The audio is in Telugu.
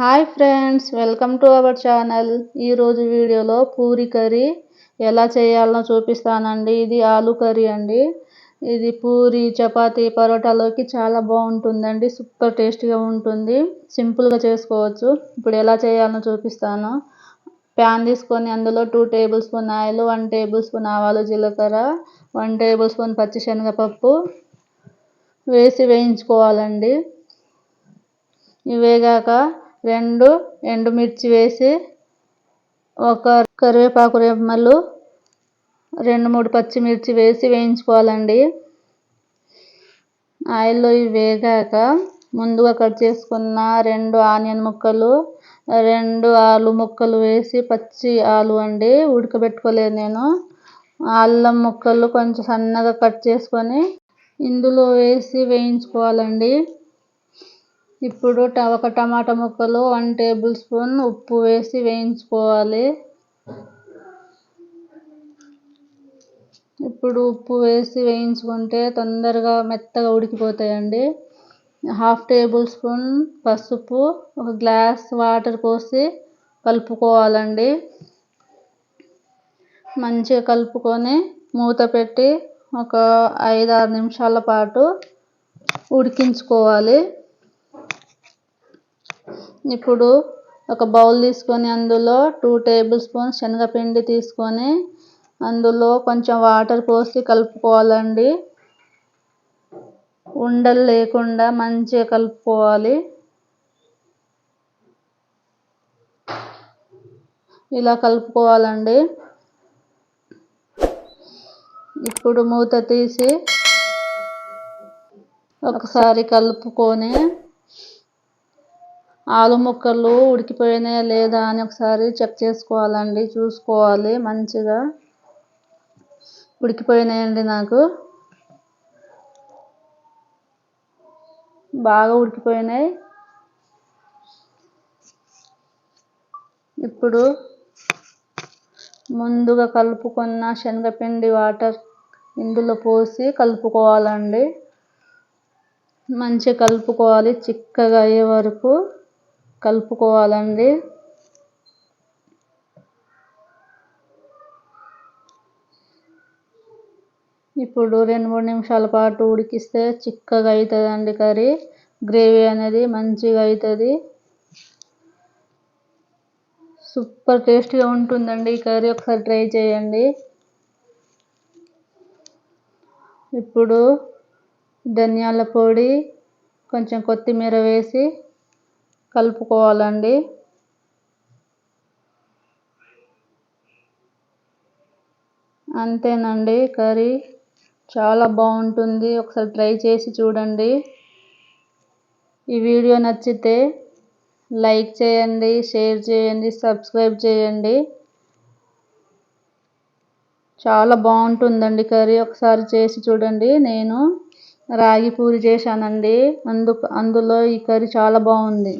Hi friends welcome to our channel. ఈరోజు వీడియోలో పూరి కర్రీ ఎలా చేయాలో చూపిస్తానండి. ఇది ఆలు కర్రీ అండి. ఇది పూరి చపాతి పరోటాలోకి చాలా బాగుంటుందండి. సూపర్ టేస్టీగా ఉంటుంది. సింపుల్గా చేసుకోవచ్చు. ఇప్పుడు ఎలా చేయాలో చూపిస్తాను. ప్యాన్ తీసుకొని అందులో two tablespoon oil one tablespoon ఆవాలు జీలకర్ర వన్ టేబుల్ స్పూన్ పచ్చిశనగపప్పు వేసి వేయించుకోవాలండి. ఇవేగాక రెండు ఎండుమిర్చి వేసి ఒక కరివేపాకు రెమ్మలు రెండు మూడు పచ్చిమిర్చి వేసి వేయించుకోవాలండి. ఆయిల్లో ఇవి వేగాక ముందుగా కట్ చేసుకున్న రెండు ఆనియన్ ముక్కలు రెండు ఆలు ముక్కలు వేసి పచ్చి ఆలు అండి ఉడకబెట్టుకోలేదు నేను. అల్లం ముక్కలు కొంచెం సన్నగా కట్ చేసుకొని ఇందులో వేసి వేయించుకోవాలండి. ఇప్పుడు ఒక టమాటా ముక్కలు వన్ టేబుల్ స్పూన్ ఉప్పు వేసి వేయించుకోవాలి. ఇప్పుడు ఉప్పు వేసి వేయించుకుంటే తొందరగా మెత్తగా ఉడికిపోతాయండి. హాఫ్ టేబుల్ స్పూన్ పసుపు ఒక గ్లాస్ వాటర్ పోసి కలుపుకోవాలండి. మంచిగా కలుపుకొని మూత పెట్టి ఒక ఐదు ఆరు నిమిషాల పాటు ఉడికించుకోవాలి. ఇప్పుడు ఒక బౌల్ తీసుకొని అందులో టూ టేబుల్ స్పూన్ శనగపిండి తీసుకొని అందులో కొంచెం వాటర్ పోసి కలుపుకోవాలండి. ఉండలు లేకుండా మంచిగా కలుపుకోవాలి. ఇలా కలుపుకోవాలండి. ఇప్పుడు మూత తీసి ఒకసారి కలుపుకొని ఆలు ముక్కలు ఉడికిపోయినాయా లేదా అని ఒకసారి చెక్ చేసుకోవాలండి చూసుకోవాలి. మంచిగా ఉడికిపోయినాయండి నాకు. బాగా ఉడికిపోయినాయి. ఇప్పుడు ముందుగా కలుపుకున్న శనగపిండి వాటర్ ఇందులో పోసి కలుపుకోవాలండి. మంచిగా కలుపుకోవాలి చిక్కగా అయ్యే వరకు. కలుపుకోవాలండి. ఇప్పుడు రెండు మూడు నిమిషాల పాటు ఉడికిస్తే చిక్కగా అవుతుందండి కర్రీ. గ్రేవీ అనేది మంచిగా అవుతుంది సూపర్ టేస్టీగా ఉంటుందండి ఈ కర్రీ. ఒకసారి ట్రై చేయండి. ఇప్పుడు ధనియాల పొడి కొంచెం కొత్తిమీర వేసి కలుపుకోవాలండి. అంతేనండి కర్రీ. చాలా బాగుంటుంది. ఒకసారి ట్రై చేసి చూడండి. ఈ వీడియో నచ్చితే లైక్ చేయండి షేర్ చేయండి సబ్స్క్రైబ్ చేయండి. చాలా బాగుంటుందండి కర్రీ. ఒకసారి చేసి చూడండి. నేను రాగి పూరి చేశానండి. అందు అందులో ఈ కర్రీ చాలా బాగుంది.